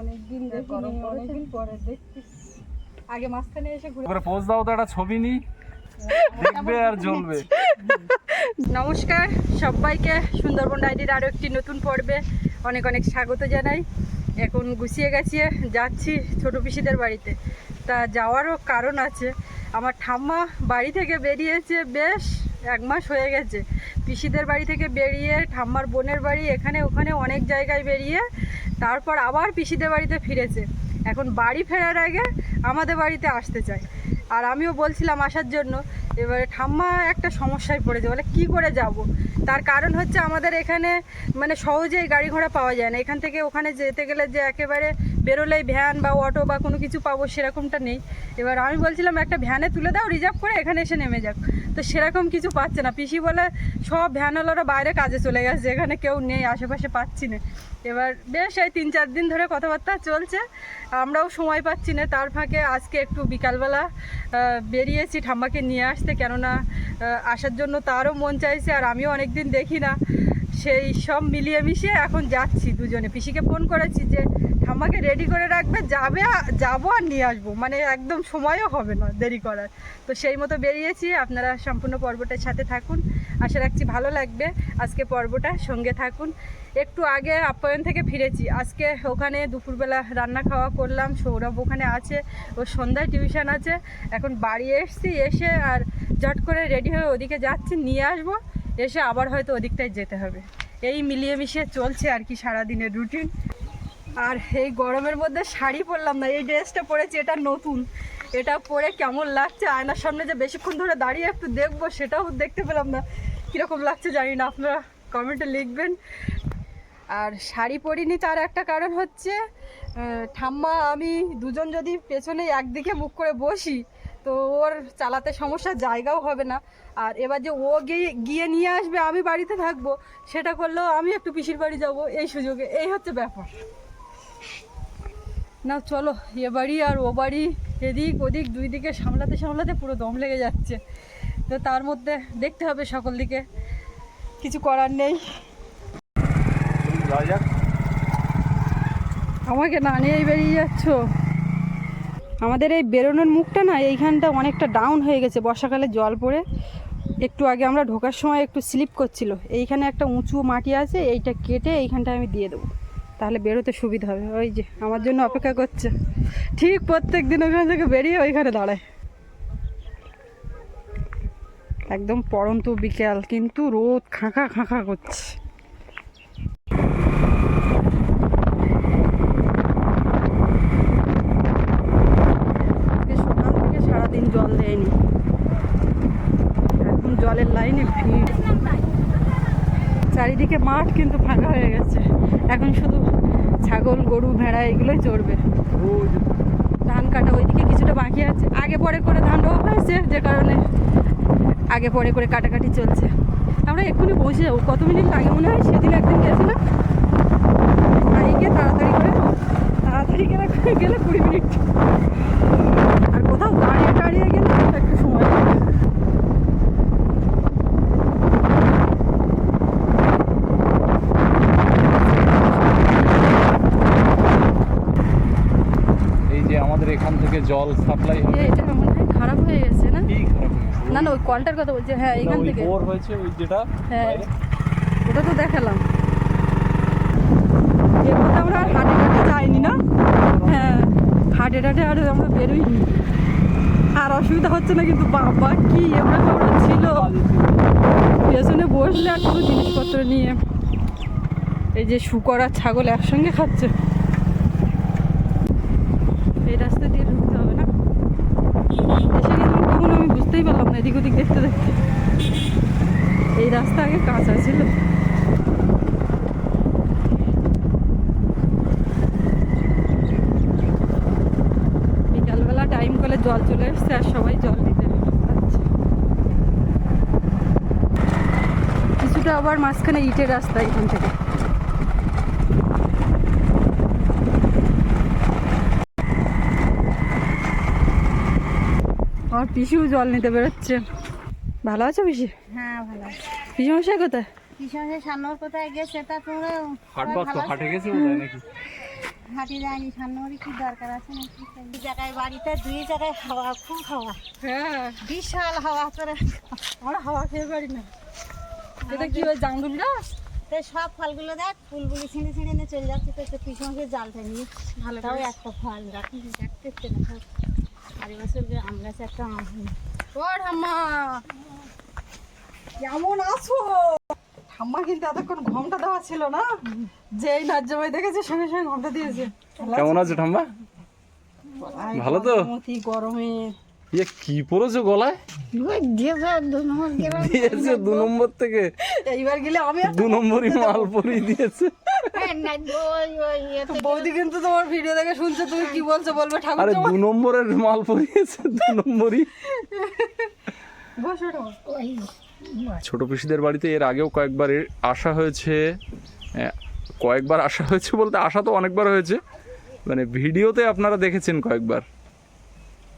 অনেকদিন দেখি অনেকদিন পরে দেখছিস আগে মাঝখানে এসে ঘুরে পোজ দাও তো একটা ছবি নি। দেখবে আর জ্বলবে। নমস্কার সবাইকে সুন্দরবন ডায়েরির আরও একটি নতুন পর্বে অনেক অনেক স্বাগত জানাই। এখন গুছিয়ে গেছিয়ে যাচ্ছি ছোট পিসিদের বাড়িতে। তা যাওয়ারও কারণ আছে। আমার ঠাম্মা বাড়ি থেকে বেরিয়েছে বেশ এক মাস হয়ে গেছে। পিসিদের বাড়ি থেকে বেরিয়ে ঠাম্মার বোনের বাড়ি এখানে ওখানে অনেক জায়গায় বেরিয়ে তারপর আবার পিসিদের বাড়িতে ফিরেছে। এখন বাড়ি ফেরার আগে আমাদের বাড়িতে আসতে চায়। আর আমিও বলছিলাম আসার জন্য, এবারে ঠাম্মা একটা সমস্যায় পড়েছে, বলে কি করে যাব? তার কারণ হচ্ছে আমাদের এখানে মানে সহজেই গাড়ি ঘোড়া পাওয়া যায় না। এখান থেকে ওখানে যেতে গেলে যে একেবারে বেরোলেই ভ্যান বা অটো বা কোনো কিছু পাবো সেরকমটা নেই। এবার আমি বলছিলাম, একটা ভ্যানে তুলে দাও, রিজার্ভ করে এখানে এসে নেমে যাক। তো সেরকম কিছু পাচ্ছে না। পিসি বলে, সব ভ্যানওয়ালারা বাইরে কাজে চলে গেছে, এখানে কেউ নেই, আশেপাশে পাচ্ছি না। এবার বেশ, এই তিন চার দিন ধরে কথাবার্তা চলছে। আমরাও সময় পাচ্ছি না। তার ফাঁকে আজকে একটু বিকালবেলা বেরিয়েছি ঠাম্মাকে নিয়ে আসতে। কেননা আসার জন্য তারও মন চাইছে, আর আমিও অনেক দিন দেখি না, সেই সব মিলিয়ে মিশিয়ে এখন যাচ্ছি দুজনে। পিসিকে ফোন করেছি যে, ঠাম্মাকে রেডি করে রাখবে, যাবে যাব আর নিয়ে আসব। মানে একদম সময়ও হবে না দেরি করার। তো সেই মতো বেরিয়েছি, আপনারা সম্পূর্ণ পর্বটার সাথে থাকুন। আশা রাখছি ভালো লাগবে। আজকে পর্বটা সঙ্গে থাকুন। একটু আগে আপ্যায়ন থেকে ফিরেছি। আজকে ওখানে দুপুরবেলা রান্না খাওয়া করলাম, সৌরভ ওখানে আছে, ও সন্ধ্যায় টিউশন আছে। এখন বাড়ি এসছি, এসে আর ঝট করে রেডি হয়ে ওদিকে যাচ্ছি, নিয়ে আসব। এসে আবার হয়তো ওদিকটায় যেতে হবে। এই মিলিয়ে মিশিয়ে চলছে আর কি সারাদিনের রুটিন আর এই গরমের মধ্যে শাড়ি পরলাম না, এই ড্রেসটা পরেছি, এটা নতুন। এটা পরে কেমন লাগছে, আয়নার সামনে যে বেশিক্ষণ ধরে দাঁড়িয়ে একটু দেখব, সেটাও দেখতে পেলাম না। কীরকম লাগছে জানি না, আপনারা কমেন্টে লিখবেন। আর শাড়ি পরিনি তার একটা কারণ হচ্ছে ঠাম্মা, আমি দুজন যদি পেছনে একদিকে মুখ করে বসি, তো ওর চালাতে সমস্যা জায়গাও হবে না। আর এবার যে ও গিয়ে গিয়ে নিয়ে আসবে, আমি বাড়িতে থাকব, সেটা করলেও আমি একটু পিসির বাড়ি যাব, এই সুযোগে। এই হচ্ছে ব্যাপার। না, চলো, এ বাড়ি আর ও বাড়ি, এদিক ওদিক, দুই দিকে সামলাতে সামলাতে পুরো দম লেগে যাচ্ছে। তো তার মধ্যে দেখতে হবে সকল দিকে। কিছু করার নেই। আমাকে না নিয়েই বেরিয়ে যাচ্ছ? আমাদের এই বেরোনোর মুখটা না, এইখানটা অনেকটা ডাউন হয়ে গেছে। বর্ষাকালে জল পড়ে। একটু আগে আমরা ঢোকার সময় একটু স্লিপ করছিল। এইখানে একটা উঁচু মাটি আছে, এইটা কেটে এইখানটা আমি দিয়ে দেবো। তাহলে বেরোতে সুবিধা হবে। ওই যে, আমার জন্য অপেক্ষা করছে। ঠিক প্রত্যেক দিন ওখান থেকে বেরিয়ে ওইখানে দাঁড়ায়। একদম পরন্ত বিকেল, কিন্তু রোদ খাঁকা খাঁকা করছে আজকে সকাল থেকে সারাদিন জল দেয়নি এখন জলের লাইনে ভিড় চারিদিকে মাঠ কিন্তু ফাঁকা হয়ে গেছে এখন শুধু ছাগল, গরু, ভেড়া এগুলোই চড়বে। ধান কাটা ওইদিকে কিছুটা বাকি আছে। আগে পরে করে ধান রোয়া হয়েছে, যে কারণে আগে পরে করে কাটাকাটি চলছে। আমরা এক্ষুনি পৌঁছে যাব। কত মিনিট লাগে মনে হয়? সেদিন একদিন গেছিলাম। বাইকে তাড়াতাড়ি করে তাড়াতাড়ি গেলে গেলে কুড়ি মিনিট আর কোথাও দাঁড়িয়ে দাঁড়িয়ে গেলে একটু সময় লাগে এই যে আমাদের এখান থেকে জল সাপ্লাই হবে। এটা মনে খারাপ হয়ে গেছে না? কি খারাপ হয়েছে? না না ওই কলটার কথা বলছি হ্যাঁ এইখান ওই থেকে। বোর হয়েছে ওই যেটা হ্যাঁ। ওটা তো দেখালাম। এরপর আমরা আর হাটে ঘাটে যাইনি না? হ্যাঁ হাটে টাটে আর আমরা বেরোইনি। আর অসুবিধা হচ্ছে না কিন্তু বাবা কি এবার আমরা ছিল। পেছনে বসলে আর কোনো জিনিসপত্র নিয়ে। এই যে শুকর আর ছাগল একসঙ্গে খাচ্ছে এই রাস্তা দিয়ে ঢুকতে হবে না এসে গেলাম কখন আমি বুঝতেই পারলাম না এদিক ওদিক দেখতে দেখতে। এই রাস্তা আগে কাঁচা ছিল। বিকালবেলা টাইম করে জল চলে এসছে আর সবাই জল নিতে কিছুটা আবার মাঝখানে ইটের রাস্তা এখান থেকে। আমার পিসিও জল নিতে বেরোচ্ছে। ভালো আছো পিসি? হ্যাঁ ভালো পিসি মশাই কোথায়? কিষণের সামনের কোথায় গেছে তা তোমরা হাট হাটে গেছে নাকি? ঘাটে যায়নি সামনে কি দরকার আছে নাকি? দুই জায়গায় বাড়িতে দুই জায়গায় হাওয়া খুব হাওয়া। হ্যাঁ। বিশাল হাওয়া করে। আমরা হাওয়া খেয়ে পারি না। এটা কি ওই জাঙ্গুল গাছ? তো সব ফলগুলো দেখ ফুলগুলি ছিঁড়ে ছিঁড়ে নিয়ে চলে যাচ্ছে। তো একটু পিছনে জালটা নিয়ে। ভালো তাও একটা ফল রাখি। দেখতে না সব আড়ি বছর আম গাছে একটা আম ও ঠাম্মা! কেমন আছো? ঠাম্মা কিন্তু এতক্ষণ ঘমটা দেওয়া ছিল না? যে এই নাজ্জামাই দেখেছে সঙ্গে সঙ্গে ঘমটা দিয়েছে। কেমন আছে ঠাম্মা? ভালো তো? গরমে। ইয়ে কি পড়েছো গলায়? দিয়েছে দু নম্বর থেকে এইবার গেলে আমি দু নম্বরই মাল পরিয়ে দিয়েছে। বৌদি কিন্তু তোমার ভিডিও দেখে শুনছে তুমি কি বলছো বলবে ঠাকুর আরে দু নম্বরের মাল পরিয়েছে দু নম্বরই। বসো ছোট পিসিদের বাড়িতে এর আগেও কয়েকবার আসা হয়েছে। কয়েকবার আসা হয়েছে বলতে আসা তো অনেকবার হয়েছে। মানে ভিডিওতে আপনারা দেখেছেন কয়েকবার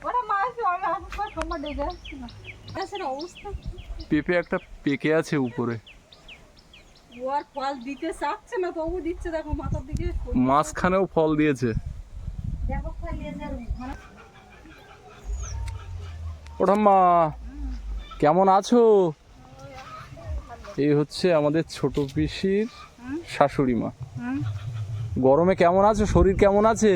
ওরা মা আসবে আমি আসব ঠাম্মা ডেকে আসছি না গাছের অবস্থা পেঁপে একটা পেকে আছে উপরে। আর ফল দিতে চাচ্ছে না তবু দিচ্ছে দেখো মাথার দিকে মাঝখানেও ফল দিয়েছে। ওঠাম্মা কেমন আছো? এই হচ্ছে আমাদের ছোট পিসির শাশুড়ি মা। গরমে কেমন আছো? শরীর কেমন আছে?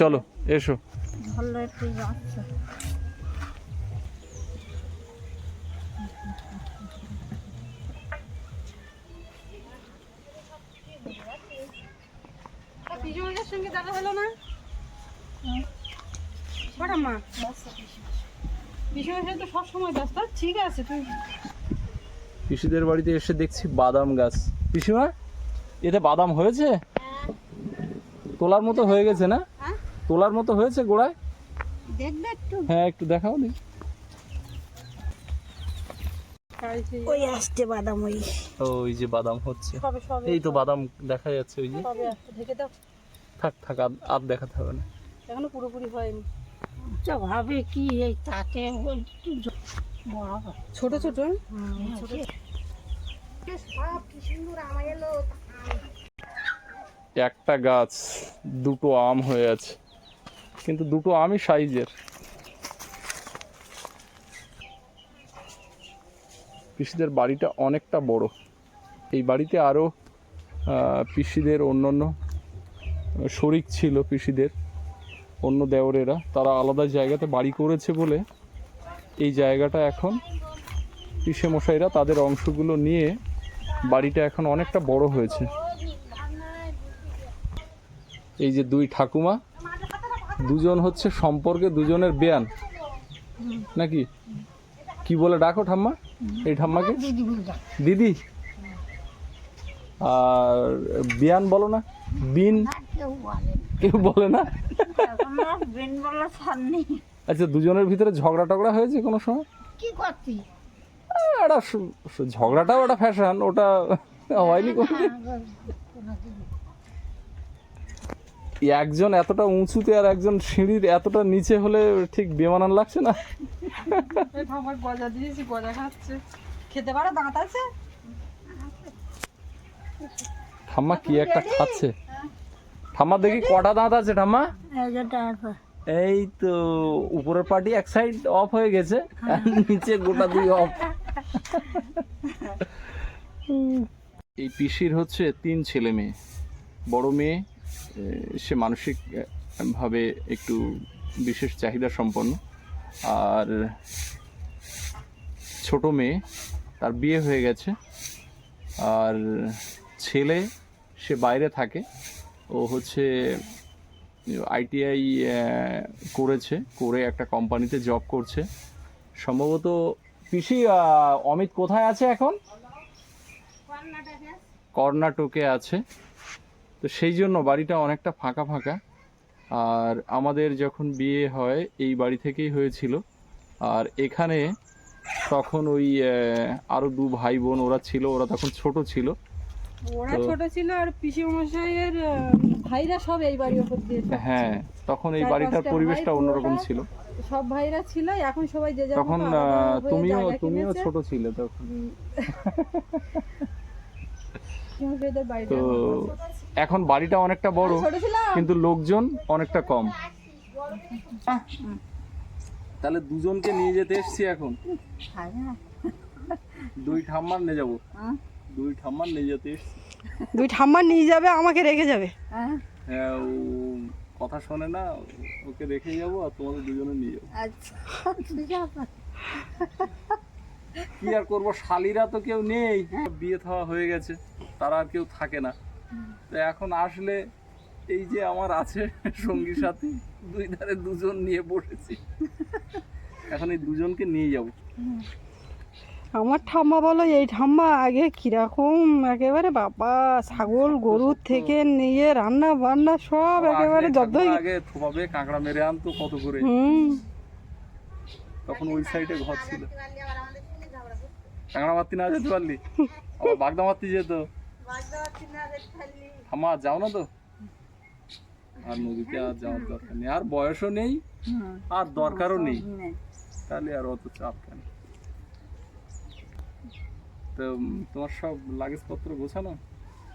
চলো এসো। ভালো একটু যাচ্ছে পিজনের সঙ্গে দেখা হলো না? বড় মা। পিজনের তো সবসময় ব্যস্ত। ঠিক আছে তুই পিসিদের বাড়িতে এসে দেখছি বাদাম গাছ। পিসিমা এতে বাদাম হয়েছে? তোলার মতো হয়ে গেছে না? হ্যাঁ? তোলার মতো হয়েছে গোড়ায়? দেখবে একটু? হ্যাঁ একটু দেখাও নি ওই আসছে বাদাম ওই। ওই যে বাদাম হচ্ছে। এই তো বাদাম দেখা যাচ্ছে ওই যে। ঢেকে দাও। থাক থাক আর দেখাতে হবে না। এখনও পুরোপুরি হয়নি। তো ভাবে কি এই তাতে ছোট ছোট? ছোট। সব কি সুন্দর আমার এলো। একটা গাছ দুটো আম হয়ে আছে। কিন্তু দুটো আমি সাইজের। পিসিদের বাড়িটা অনেকটা বড়। এই বাড়িতে আরও পিসিদের অন্যান্য শরিক ছিল পিসিদের, অন্য দেওরেরা। তারা আলাদা জায়গাতে বাড়ি করেছে বলে এই জায়গাটা এখন পিসে মশাইরা তাদের অংশগুলো নিয়ে বাড়িটা এখন অনেকটা বড় হয়েছে। এই যে দুই ঠাকুমা দুজন হচ্ছে সম্পর্কে দুজনের বেয়ান। নাকি? কি বলে ডাকো ঠাম্মা? এই ঠাম্মাকে? দিদি আর বিয়ান বলো না। বিন? কেউ বলে না। আচ্ছা দুজনের ভিতরে ঝগড়া টগড়া হয়েছে কোনো সময়? কি একটা ঝগড়াটাও একটা ফ্যাশন ওটা হয়নি কোনোদিন একজন এতটা উঁচুতে আর একজন সিঁড়ির এতটা নিচে হলে ঠিক বেমানান লাগছে না? এই ঠাম্মার গজা দিয়েছি গজা খাচ্ছে। খেতে পারো দাঁত আছে? ঠাম্মা কি একটা খাচ্ছে? ঠাম্মা দেখি কটা দাঁত আছে ঠাম্মা? এই তো উপরের পার্টি এক সাইড অফ হয়ে গেছে আর নিচে গোটা দুই অফ এই পিসির হচ্ছে তিন ছেলে মেয়ে বড় মেয়ে সে মানসিকভাবে একটু বিশেষ চাহিদা সম্পন্ন। আর ছোট মেয়ে তার বিয়ে হয়ে গেছে। আর ছেলে সে বাইরে থাকে। ও হচ্ছে আইটিআই করেছে করে একটা কোম্পানিতে জব করছে। সম্ভবত পিসি অমিত কোথায় আছে এখন? কর্ণাটকে আছে। তো সেই জন্য বাড়িটা অনেকটা ফাঁকা ফাঁকা। আর আমাদের যখন বিয়ে হয় এই বাড়ি থেকেই হয়েছিল। আর এখানে তখন ওই আরও দু ভাই বোন ওরা ছিল ওরা তখন ছোট ছিল। ওরা ছোট ছিল আর পিসি মশাইয়ের ভাইরা সব এই বাড়ির ওপর দিয়ে হ্যাঁ তখন এই বাড়িটার পরিবেশটা অন্যরকম ছিল। সব ভাইরা ছিল এখন সবাই যে তখন তুমিও তুমিও। ছোট ছিলে তখন। তো এখন বাড়িটা অনেকটা বড় কিন্তু লোকজন অনেকটা কম। তাহলে দুজনকে নিয়ে যেতে এসছি এখন। দুই ঠাম্মার নিয়ে যাব? দুই ঠাম্মার নিয়ে যেতে এসছি। দুই ঠাম্মা নিয়ে যাবে আমাকে রেখে যাবে। হ্যাঁ হ্যাঁ ও কথা শোনে না ওকে রেখে যাব আর তোমাদের দুজনে নিয়ে যাব। আচ্ছা কি আর করব? শালিরা তো কেউ নেই। বিয়ে থাওয়া হয়ে গেছে। তারা আর কেউ থাকে না। তো এখন আসলে এই যে আমার আছে সঙ্গী সাথী দুই ধারে দুজন নিয়ে বসেছি। এখন এই দুজনকে নিয়ে যাব। আমার ঠাম্মা বলো এই ঠাম্মা আগে কীরকম একেবারে বাবা ছাগল গরুর থেকে নিয়ে রান্না বান্না সব একেবারে জব্দ আগে থোপাবে কাঁকড়া মেরে আনতো কত করে। তখন ওই সাইডে ঘর ছিল। কাঁকড়া মারতি না যেতে পারলি? আবার বাগদা মারতি যেত। আমা যাও না তো। আর নদীতে আর যাওয়ার দরকার নেই। আর বয়সও নেই আর দরকারও নেই। তাহলে আর অত চাপ কেন? তো তোমার সব লাগেজ পত্র গোছানো?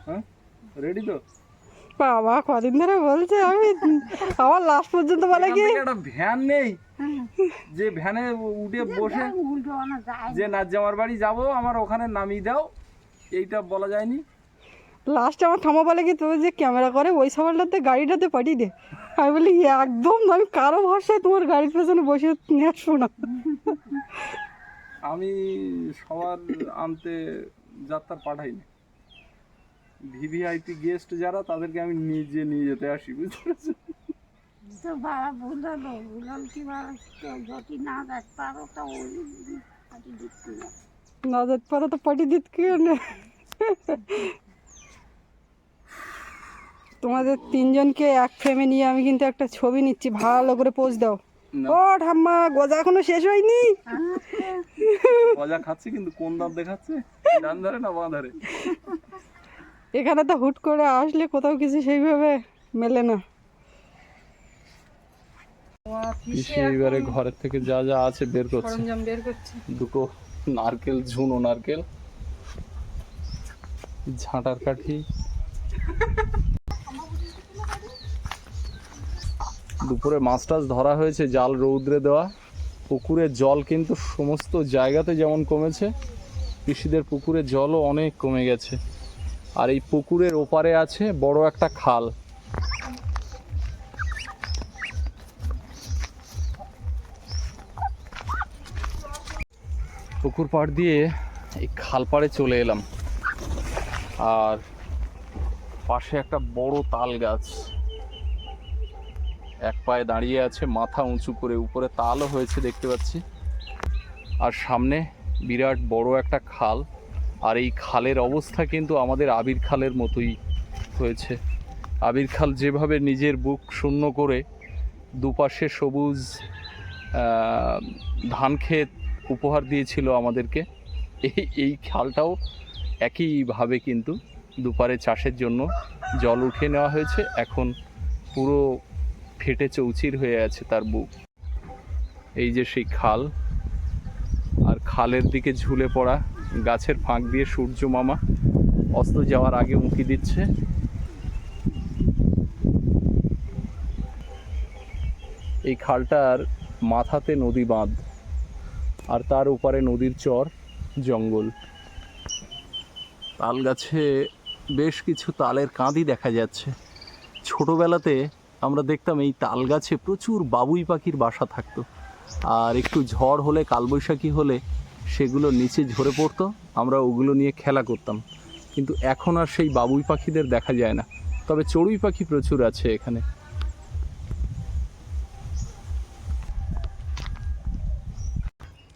হ্যাঁ? রেডি তো? বাবা কদিন ধরে বলছে আমি আমার লাস্ট পর্যন্ত বলে কি? একটা ভ্যান নেই। যে ভ্যানে উঠে বসে যে নাজ্জামার বাড়ি যাব আমার ওখানে নামিয়ে দাও। এইটা বলা যায়নি। লাস্টে আমার ঠাম্মা বলে কি তুমি যে ক্যামেরা করে ওই সামানটাতে গাড়িটাতে পাঠিয়ে দে। আমি বলি একদম আমি কারও ভাষায় তোমার গাড়ির পেছনে বসে নিয়ে আসব না। আমি সবার আনতে যাত্রা পাঠাইনি। ভিভিআইপি গেস্ট যারা তাদেরকে আমি নিজে নিয়ে যেতে আসি বুঝতে পেরেছ তো বাবা বুঝালো বুঝলাম কি বাবা যদি না যেতে পারো তো ওই আগে দেখতে না যেতে পারো তো পাঠিয়ে দিত কি না? তোমাদের তিনজনকে এক ফ্রেমে নিয়ে আমি কিন্তু একটা ছবি নিচ্ছি। ভালো করে পোজ দাও। ও ঠাম্মা গজা এখনও শেষ হয়নি? মজা খাচ্ছে কিন্তু কোন দাঁত দেখাচ্ছে? ডান ধারে না বাঁ ধারে? এখানে তো হুট করে আসলে কোথাও কিছু সেইভাবে মেলে না। এবারে ঘরের থেকে যা যা আছে বের করছে। সরঞ্জাম বের করছে। দুটো নারকেল ঝুনো নারকেল ঝাঁটার কাঠি। দুপুরে মাছ টাছ ধরা হয়েছে, জাল রৌদ্রে দেওয়া। পুকুরের জল কিন্তু সমস্ত জায়গাতে যেমন কমেছে, কৃষিদের পুকুরের জলও অনেক কমে গেছে। আর এই পুকুরের ওপারে আছে বড় একটা খাল। পুকুর পাড় দিয়ে এই খাল পাড়ে চলে এলাম। আর পাশে একটা বড় তাল গাছ। এক পায়ে দাঁড়িয়ে আছে, মাথা উঁচু করে, উপরে তালও হয়েছে দেখতে পাচ্ছি। আর সামনে বিরাট বড় একটা খাল, আর এই খালের অবস্থা কিন্তু আমাদের আবির খালের মতোই হয়েছে। আবির খাল যেভাবে নিজের বুক শূন্য করে দুপাশে সবুজ ধান ক্ষেত উপহার দিয়েছিল আমাদেরকে, এই এই খালটাও একইভাবে কিন্তু দুপারে চাষের জন্য জল উঠিয়ে নেওয়া হয়েছে। এখন পুরো ফেটে চৌচির হয়ে আছে তার বুক। এই যে সেই খাল, আর খালের দিকে ঝুলে পড়া গাছের ফাঁক দিয়ে সূর্য মামা অস্ত যাওয়ার আগে উঁকি দিচ্ছে। এই খালটার মাথাতে নদী বাঁধ, আর তার উপরে নদীর চর, জঙ্গল। তাল গাছে বেশ কিছু তালের কাঁদি দেখা যাচ্ছে। ছোটবেলাতে আমরা দেখতাম এই তাল গাছে প্রচুর বাবুই পাখির বাসা থাকতো। আর একটু ঝড় হলে কালবৈশাখী হলে সেগুলো নিচে ঝরে পড়তো আমরা ওগুলো নিয়ে খেলা করতাম। কিন্তু এখন আর সেই বাবুই পাখিদের দেখা যায় না। তবে চড়ুই পাখি প্রচুর আছে এখানে।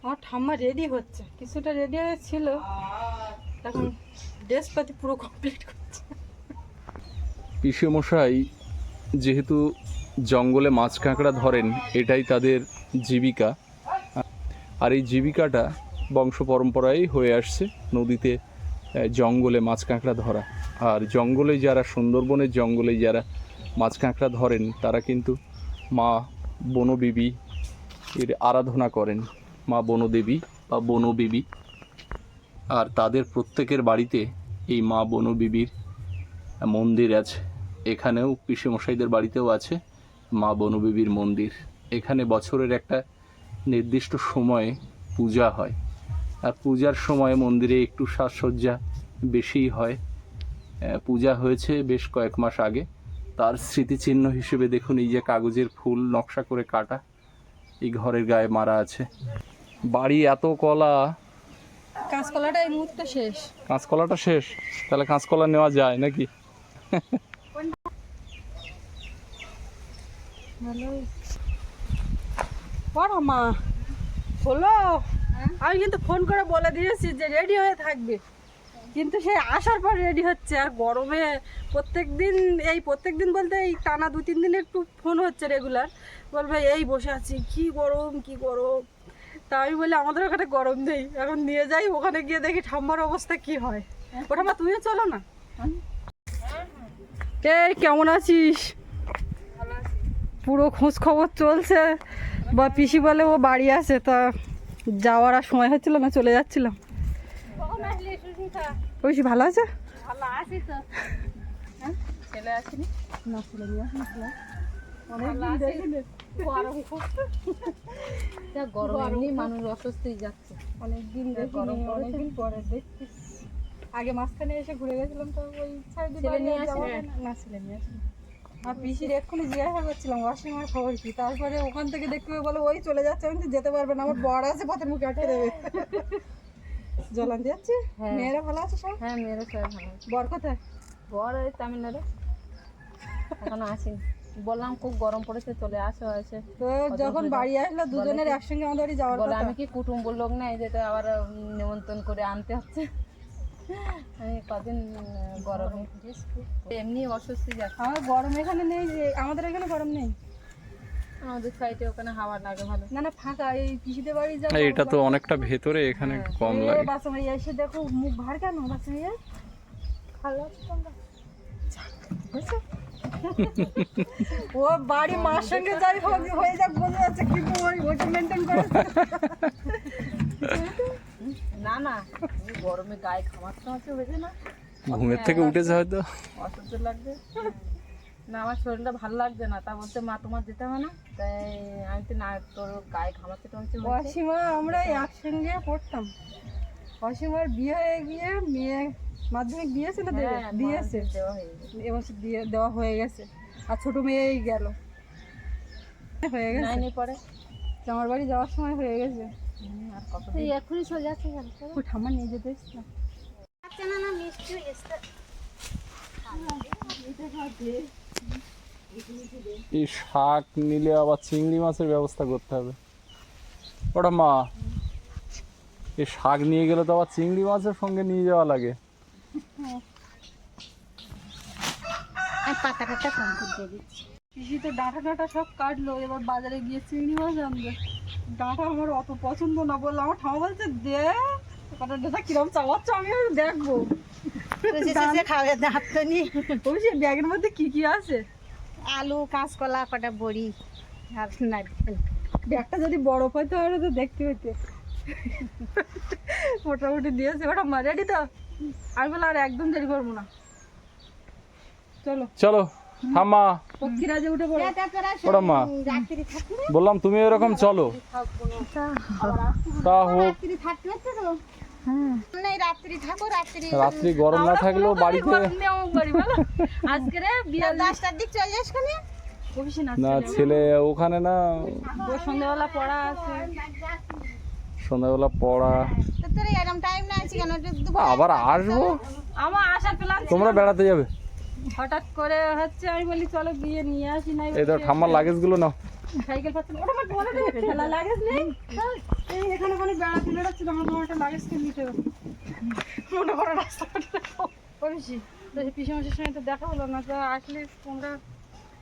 আমার ঠাম্মা রেডি হচ্ছে। কিছুটা রেডি ছিল। এখন ড্রেসপাতি পুরো কমপ্লিট করছে। পিসেমশাই যেহেতু জঙ্গলে মাছ কাঁকড়া ধরেন, এটাই তাদের জীবিকা। আর এই জীবিকাটা বংশ পরম্পরায় হয়ে আসছে নদীতে জঙ্গলে মাছ কাঁকড়া ধরা। আর জঙ্গলে যারা, সুন্দরবনের জঙ্গলে যারা মাছ কাঁকড়া ধরেন, তারা কিন্তু মা বনবিবি এর আরাধনা করেন, মা বনদেবী বা বনবিবি। আর তাদের প্রত্যেকের বাড়িতে এই মা বনবিবির মন্দির আছে। এখানেও পিসেমশাইদের বাড়িতেও আছে মা বনবিবির মন্দির। এখানে বছরের একটা নির্দিষ্ট সময়ে পূজা হয়। আর পূজার সময় মন্দিরে একটু সাজসজ্জা বেশিই হয়। পূজা হয়েছে বেশ কয়েক মাস আগে। তার স্মৃতিচিহ্ন হিসেবে দেখুন এই যে কাগজের ফুল নকশা করে কাটা এই ঘরের গায়ে মারা আছে। বাড়ি এত কলা। কাঁচকলাটা এই মুহূর্তে শেষ। কাঁচকলাটা শেষ? তাহলে কাঁচকলা নেওয়া যায় নাকি? পড়ো মা। হলো আমি কিন্তু ফোন করে বলে দিয়েছি যে রেডি হয়ে থাকবে। কিন্তু সে আসার পর রেডি হচ্ছে। আর গরমে প্রত্যেক দিন এই প্রত্যেক দিন বলতে এই টানা দু তিন দিন একটু ফোন হচ্ছে রেগুলার বলবে এই বসে আছি। কি গরম কি গরম? তা আমি বলি আমাদের ওখানে গরম নেই। এখন নিয়ে যাই ওখানে গিয়ে দেখি ঠাম্মার অবস্থা কি হয়। ওটা মা তুমিও চলো না। এই কেমন আছিস? পুরো খোঁজ খবর চলছে। বা পিসি বলে ও বাড়ি আছে তা যাওয়ার আর সময় হচ্ছিল না চলে যাচ্ছিলাম পিসি ভালো আছে? এমনি মানুষ যাচ্ছে। অনেকদিন পরে আগে মাঝখানে এসে ঘুরে গেছিলাম তো ওই ছেলে নিয়ে? হয় না। ছেলে নিয়ে আসেনি। আর পিসির এক্ষুনি জিজ্ঞাসা করছিলাম ওয়াশিংয়ের খবর কি? তারপরে ওখান থেকে দেখতে পেয়ে বলে ওই চলে যাচ্ছে আমি যেতে পারবে না আমার বর আছে পথের মুখে আটকে দেবে। জলান যাচ্ছি? হ্যাঁ। মেয়েরা ভালো আছে সব? হ্যাঁ মেয়েরা সবাই ভালো আছে। বর কোথায়? বর ওই তামিলনাড়ু। এখনও আসেনি। বললাম খুব গরম পড়েছে চলে আসো এসে। তো যখন বাড়ি আসলো দুজনের একসঙ্গে আমাদের বাড়ি যাওয়ার বলে কথা। আমি কি কুটুম্ব লোক না এই যেটা আবার নিমন্ত্রণ করে আনতে হচ্ছে। আমি কদিন গরমে এমনি অস্বস্তি যাচ্ছে আমার গরম এখানে নেই যে আমাদের এখানে গরম নেই। আমাদের সাইডে ওখানে হাওয়া লাগে ভালো। না না ফাঁকা। এই পিসিদের বাড়ি যাব। এটা তো অনেকটা ভেতরে এখানে কম এ লাগে। বাচ্চা মেয়ে এসে দেখো মুখ ভার কেন তোমরা? বুঝছ? ও বাড়ি মার সঙ্গে যাই হোক হয়ে যাক বোঝা যাচ্ছে কিন্তু ওই ওইটা মেনটেন করে না না গরমে গায়ে খামারতে হচ্ছে হয়েছে না। ঘুমের থেকে উঠেছে হয়তো। অসহ্য লাগছে। না আমার শরীরটা ভালো লাগছে না তা বলতে মা তোমার যেতে হবে না? তাই আমি তো না তোর গায়ে ঘামাচ্ছে টামাচ্ছে হয়েছে অসীমা আমরা একসঙ্গে পড়তাম। অসীমার বিয়ে হয়ে গিয়ে মেয়ে মাধ্যমিক দিয়েছে না হ্যাঁ, দিয়েছে। হয়ে গেছে। এবছর দিয়ে দেওয়া হয়ে গেছে। আর ছোট মেয়েই গেল। হয়ে গেছে। পরে? আমার বাড়ি যাওয়ার সময় হয়ে গেছে। আর এখনই সোজা আছে ও ঠাম্মা নিয়ে যেতে এসছিলাম আচ্ছা না না মিষ্টি এসে এই শাক নিলে আবার চিংড়ি মাছের ব্যবস্থা করতে হবে। ওটা মা এই শাক নিয়ে গেলে তো আবার চিংড়ি মাছের সঙ্গে নিয়ে যাওয়া লাগে। পাতা টাতা কম করে দিচ্ছি। পিসি তো ডাঁটা ডাঁটা সব কাটলো এবার বাজারে গিয়ে চিংড়ি মাছ আনবে। ডাঁটা আমার অত পছন্দ না বলল আমার ঠামা বলছে দে কাটা ডাঁটা কিরম চাওয়াচ্ছ আমি আর দেখব। খাবে হাত তো নি ব্যাগের মধ্যে কি কি আছে? আলু কাঁচকলা কটা বড়ি আর নারকেল। ব্যাগটা যদি বড় পাই তাহলে তো দেখতে হইতে। মোটামুটি দিয়েছে ওটা মা রেডি তো? আমি বললাম আর একদম দেরি করব না। চলো। চলো। থামা। মা বললাম তুমি এরকম চলো। তা হোক। রাত্রি থাকতে হচ্ছে তো নাই রাত্রি থাকো রাত্রি রাত্রি গরম না থাকলেও বাড়িতে না না ছেলে ওখানে না। ওর সন্ধ্যাবেলা পড়া। আছে সন্ধ্যাবেলা পড়া তো তোর এরকম টাইম না আছে কেন? একটু দুপুরে আবার আসব? আমার আসার প্ল্যান তোমরা বেড়াতে যাবে? হঠাৎ করে হচ্ছে আমি বলি চলো গিয়ে নিয়ে আসি নাই এই তো ঠাম্মার লাগেজগুলো নাও। সাইকেল পাচ্ছি ওটা আমার বলে দেবে ঠেলা লাগেজ নেই? এই এখানে ওখানে বেড়াতে বেড়াচ্ছিল আমার তোমার একটা লাগেজ কিনে নিতে হবে। মনে করো রাস্তাঘাটে করেছি। তো সেই পিসে মাসের সঙ্গে তো দেখা হলো না তো আসলে তোমরা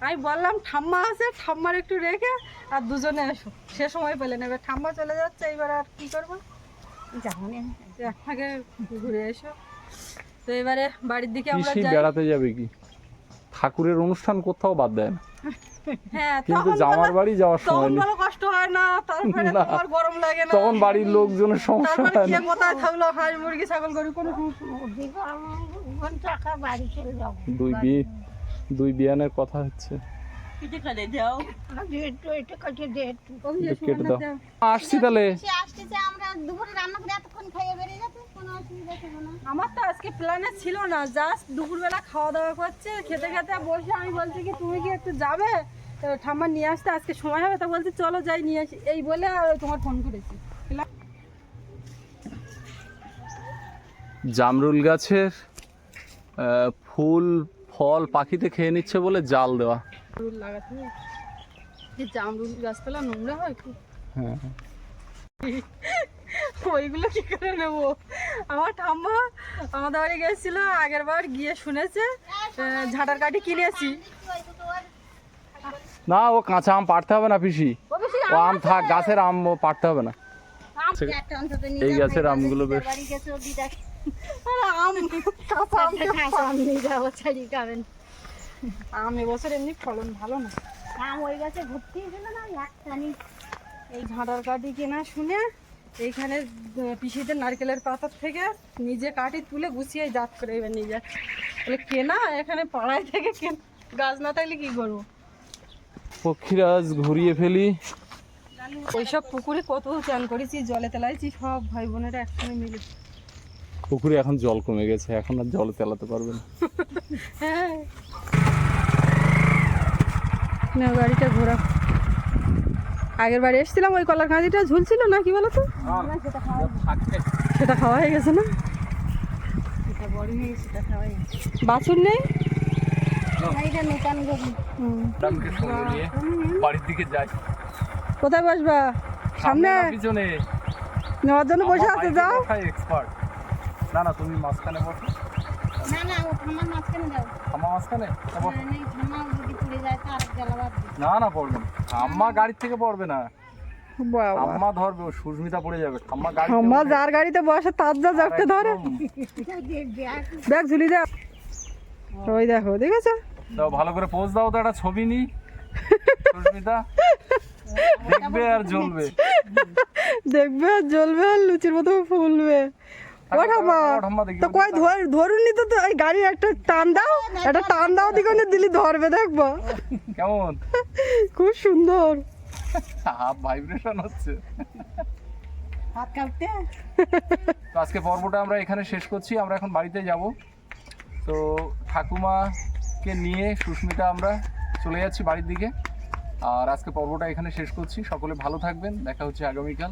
আমি বললাম ঠাম্মা আছে ঠাম্মার একটু রেখে আর দুজনে আসো। সে সময় পেলে নেবে। ঠাম্মা চলে যাচ্ছে এইবার আর কি করব? যাব না ফাঁকে ঘুরে এসো। তো এবারে বাড়ির দিকে আমরা যাই। বেড়াতে যাবে কি? ঠাকুরের অনুষ্ঠান কোথাও বাদ দেয় না হ্যাঁ কিন্তু জামার বাড়ি যাওয়ার সময় তখন কষ্ট হয় না তারপরে তোমার গরম লাগে না। তখন বাড়ির লোকজনের সমস্যা হয় না। কোথায় থাকল হাঁস মুরগি ছাগল গরু কোনো টাকা বাড়ি চলে যাব দুই বিয়ে দুই বিয়ানের কথা হচ্ছে। আসছি তাহলে। আসতেছে আমরা দুপুরে রান্না করে এতক্ষণ খাইয়ে বেরিয়ে আমার তো আজকে প্ল্যানে ছিল না জাস্ট দুপুরবেলা খাওয়া দাওয়া করছে খেতে খেতে বসে আমি বলছি কি তুমি কি একটু যাবে? তো ঠাম্মা নিয়ে আসতে আজকে সময় হবে তা বলছি চলো যাই নিয়ে আসি। এই বলে আর তোমার ফোন করেছি। জামরুল গাছের ফুল ফল পাখিতে খেয়ে নিচ্ছে বলে জাল দেওয়া। জামরুল গাছপালা নোংরা হয় খুব। হ্যাঁ। ওইগুলো কি করে নেব? আমার ঠাম্মা আমাদের বাড়ি গেছিল আগের বার গিয়ে শুনেছে ঝাঁটার কাঠি কিনেছি। না ও কাঁচা আম পাড়তে হবে না পিসি। ও আম থাক গাছের আম ও পাড়তে হবে না। এই গাছের আমগুলো বেশ। ও দিদাকে আম এবছর এমনি ফলন ভালো না। আম ওই গাছে ছিল না একটা এই ঝাঁটার কাঠি কেনা শুনে এইখানে পিসিতে নারকেলের পাতার থেকে নিজে কাঠি তুলে গুছিয়ে জাত করে এবার যায় তাহলে কেনা? এখানে পাড়ায় থেকে কেন? গাছ না থাকলে কি করব? পক্ষীরাজ ঘুরিয়ে ফেলি। ওইসব পুকুরে কত চান করেছি জলে তেলাইছি সব ভাই বোনেরা একসঙ্গে মিলে। পুকুরে এখন জল কমে গেছে এখন আর জলে তেলাতে পারবে না। হ্যাঁ। গাড়িটা ঘোরা আগের বাড়ি এসেছিলাম ওই কলার কাঁদিটা ঝুলছিল না কি বলতো? সেটা খাওয়া হয়ে গেছে না? হয়ে বাছুর নেই? কোথায় বসবা? সামনে? না পিছনে। নেওয়ার জন্য বসে আছে যাও। এক্সপার্ট না না তুমি মাঝখানে বসো। না না ও ঠাম্মার মাঝখানে যাও। আমার মাঝখানে? বসো। না, না না পড়বে না। আম্মা গাড়ির থেকে পড়বে না। আম্মা ধরবে সুস্মিতা পড়ে যাবে। আম্মা গাড়ি আমার যার গাড়িতে বসে তার যা জগতে ধরে। ব্যাগ ঝুলি দে ওই দেখো দেখেছ? দাও ভালো করে পোজ দাও তো একটা ছবি নি। সুস্মিতা। দেখবে আর জ্বলবে। দেখবে আর জ্বলবে আর লুচির মতো ফুলবে। ও ঠাম্মা তো কই ধর ধরুনি তো তো এই গাড়ি একটা টান দাও একটা টান দাও দিকে দিলি ধরবে দেখব। কেমন? খুব সুন্দর। হাফ ভাইব্রেশন হচ্ছে। হাত কাঁপতে তো আজকে পর্বটা আমরা এখানে শেষ করছি আমরা এখন বাড়িতে যাব। তো ঠাকুমাকে নিয়ে সুস্মিতা আমরা চলে যাচ্ছি বাড়ির দিকে। আর আজকে পর্বটা এখানে শেষ করছি। সকলে ভালো থাকবেন দেখা হচ্ছে আগামীকাল।